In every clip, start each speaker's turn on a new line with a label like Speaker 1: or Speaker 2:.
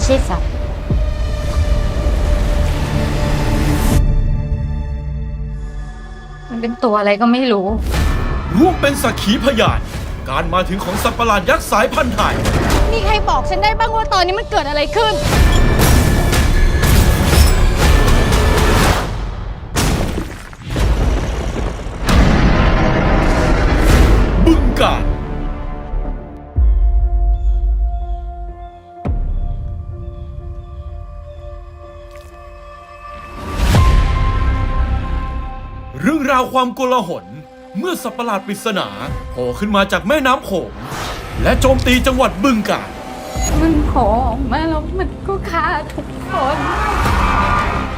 Speaker 1: ไม่ใช่สัตว์มันเป็นตัวอะไรก็ไม่รู้
Speaker 2: ร่วมเป็นสักขีพยาน การมาถึงของสัตว์ประหลาดยักษ์สายพันธุ์ไทย
Speaker 3: มีใครบอกฉันได้บ้างว่าตอนนี้มันเกิดอะไรขึ้น
Speaker 2: รื่องราวความโกลาหล เมื่อสัตว์ประหลาดปริศนาโผล่ขึ้นมาจากแม่น้ำโขงและโจมตีจังหวัดบึงกาฬ
Speaker 1: มันโผล่ออกมาแล้วมันก็ฆ่าทุกคน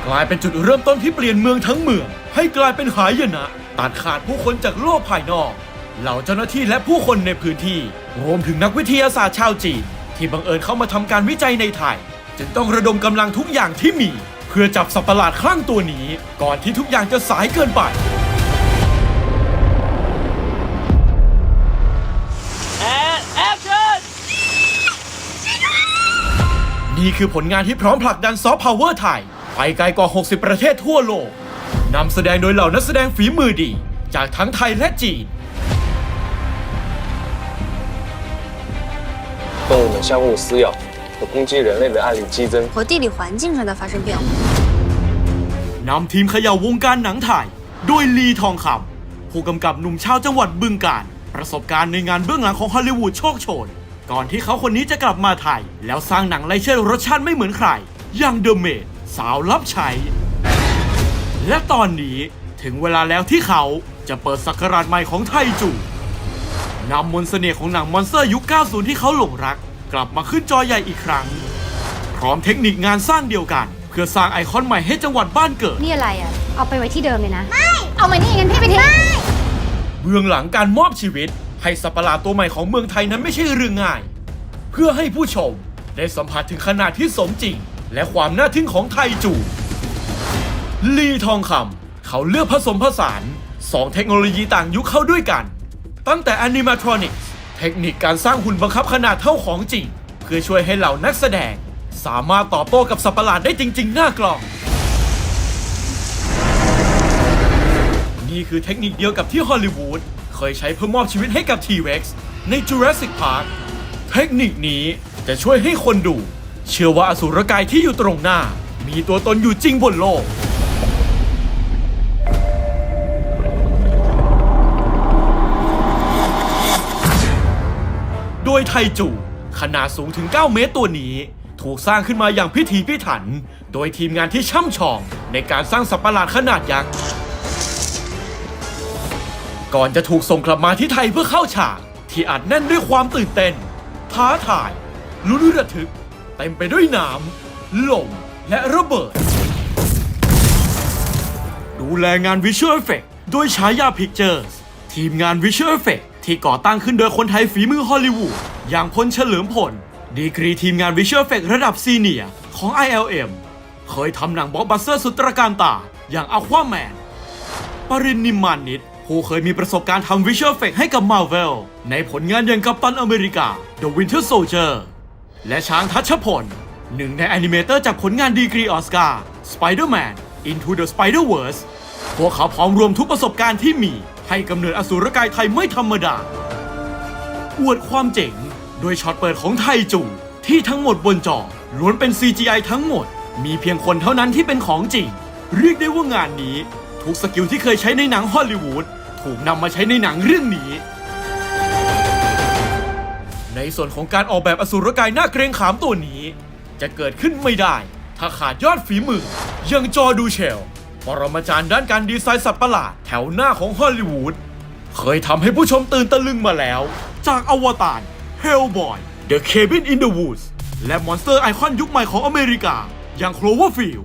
Speaker 2: กลายเป็นจุดเริ่มต้นที่เปลี่ยนเมืองทั้งเมือง ให้กลายเป็นหายนะตัดขาดผู้คนจากโลกภายนอก เหล่าเจ้าหน้าที่และผู้คนในพื้นที่ รวมถึงนักวิทยาศาสตร์ชาวจีน ที่บังเอิญเข้ามาทำการวิจัยในไทย จึงต้องระดมกำลังทุกอย่างที่มี เพื่อจับสัตว์ประหลาดคลั่งตัวนี้ ก่อนที่ทุกอย่างจะสายเกินไป นี่คือผลงานที่พร้อมผลักดันซอฟต์พาวเวอร์ไทย ไปไกลกว่า 60 ประเทศทั่วโลก นำแสดงโดยเหล่านักแสดงฝีมือดี จากทั้งไทยและจีน
Speaker 4: 动物们相互撕咬和攻击人类的案例激增。
Speaker 5: 和地理环境上的发生变化。
Speaker 2: นำทีมเขย่าวงการหนังไทย โดยลีทองคำผู้กำกับหนุ่มชาวจังหวัดบึงกาฬประสบการณ์ในงานเบื้องหลังของฮอลลีวูดโชคโชน ก่อนที่เขาคนนี้จะกลับมาไทย แล้วสร้างหนังไลเชอร์รสชาติไม่เหมือนใคร อย่างเดอะเมดสาวรับใช้ และตอนนี้ถึงเวลาแล้วที่เขาจะเปิดสักราชใหม่ของไทยจูนำมนต์เสน่ห์ของหนังมอนสเตอร์ยุค 90 ที่เขาหลงรัก กลับมาขึ้นจอใหญ่อีกครั้ง พร้อมเทคนิคงานสร้างเดียวกัน เพื่อสร้างไอคอนใหม่ให้จังหวัดบ้านเกิด
Speaker 5: นี่อะไรอะ เอาไปไว้ที่เดิมเลยนะ
Speaker 3: เอามานี่งั้นพี่ไปทิ้ง
Speaker 2: เบื้องหลังการมอบชีวิต ให้สัตว์ประหลาดตัวใหม่ของเมืองไทยนั้นไม่ใช่เรื่องง่าย เพื่อให้ผู้ชมได้สัมผัสถึงขนาดที่สมจริง และความน่าทึ่งของไทยจูลีทองคำเขาเลือกผสมผสานสองเทคโนโลยีต่างยุคเข้าด้วยกัน ตั้งแต่ Animatronics เทคนิคการสร้างหุ่นบังคับขนาดเท่าของจริง เพื่อช่วยให้เหล่านักแสดง สามารถตอบโต้กับสัตว์ประหลาดได้จริง ๆ หน้ากลอง นี่คือเทคนิคเดียวกับที่ฮอลลีวูด ยใช้เพื่อมอบชีวิตให้กับ T-Rex ใน Jurassic Park เทคนิคนี้จะช่วยให้คนดู เชื่อว่าอสุรกายที่อยู่ตรงหน้า มีตัวตนอยู่จริงบนโลก โดยไทจูขนาดสูงถึง 9 เมตรตัวนี้ ถูกสร้างขึ้นมาอย่างพิถีพิถัน โดยทีมงานที่ช่ำชองในการสร้างสัตว์ประหลาดขนาดยักษ์ ก่อนจะถูกส่งกลับมาที่ไทยเพื่อเข้าฉากที่อัดแน่นด้วยความตื่นเต้น ท้าทาย ลุ้นระทึก เต็มไปด้วยน้ำลม และระเบิด ดูแลงาน Visual Effect โดยฉายา Pictures ทีมงาน Visual Effect ที่ก่อตั้งขึ้นโดยคนไทยฝีมือฮอลลีวูดอย่างพลเฉลิมพล ดีกรีทีมงาน Visual Effect ระดับซีเนียร์ของ ILM เคยทำหนังบล็อกบัสเตอร์สุดตระการตา อย่าง Aquaman ปรินนิมานิด ผู้เคยมีประสบการณ์ทำวิชวลเฟกให้กับ Marvel ในผลงานอย่างกัปตันอเมริกา The Winter Soldier และช้างทัชพล หนึ่งในแอนิเมเตอร์จากผลงานดีกรีออสการ์ Spider-Man Into the Spider-Verse พวกเขาพร้อมรวมทุกประสบการณ์ที่มี ให้กำเนิดอสูรกายไทยไม่ธรรมดา อวดความเจ๋ง โดยช็อตเปิดของไทจู ที่ทั้งหมดบนจอล้วนเป็น CGI ทั้งหมด มีเพียงคนเท่านั้นที่เป็นของจริง เรียกได้ว่างานนี้ทุกสกิลที่เคยใช้ในหนังฮอลลีวูด ถูกนำมาใช้ในหนังเรื่องนี้ ในส่วนของการออกแบบอสูรกายหน้าเกรงขามตัวนี้ จะเกิดขึ้นไม่ได้ ถ้าขาดยอดฝีมืออยังจอดูเชลปรมาจารย์ด้านการดีไซน์สัตว์ประหลาดแถวหน้าของฮอลลีวูดเคยทำให้ผู้ชมตื่นตะลึงมาแล้ว จากอวตาร Hellboy The Cabin in the Woods และมอนสเตอร์ไอคอนยุคใหม่ของอเมริกา อย่าง Cloverfield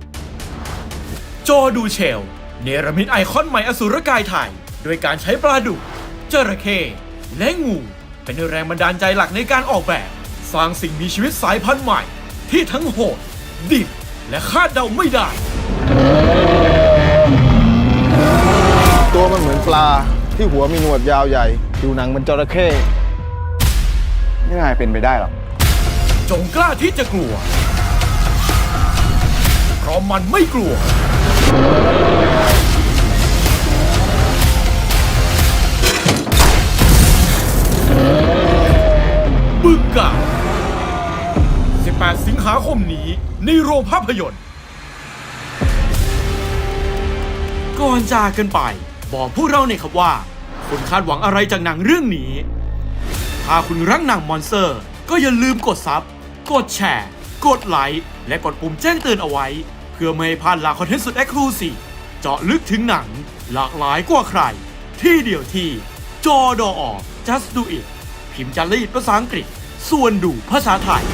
Speaker 2: จอดูเชล เนรมิตไอคอนใหม่อสุรกายไทย โดยการใช้ปลาดุกจระเข้และงู เป็นแรงบันดาลใจหลักในการออกแบบ สร้างสิ่งมีชีวิตสายพันธุ์ใหม่ ที่ทั้งโหด ดิบ และคาดเดาไม่ได้
Speaker 6: ตัวมันเหมือนปลาที่หัวมีหนวดยาวใหญ่ผิวหนังเหมันจระเข้ไม่น่าเป็นไปได้หรอก
Speaker 2: จงกล้าที่จะกลัวราะมันไม่กลัว ในโรงภาพยนตร์ ก่อนจากกันไป บอกพวกเราหน่อยครับว่า คุณคาดหวังอะไรจากหนังเรื่องนี้ ถ้าคุณรักหนังมอนสเตอร์ ก็อย่าลืมกดซับ กดแชร์ กดไลค์ และกดปุ่มแจ้งเตือนเอาไว้ เพื่อไม่ให้พลาดหลากคอนเทนต์สุดแอคลูซีเจาะลึกถึงหนัง หลากหลายกว่าใคร ที่เดียวที่จอดอ just do it พิมพ์จารีตภาษาอังกฤษ ส่วนดูภาษาไทย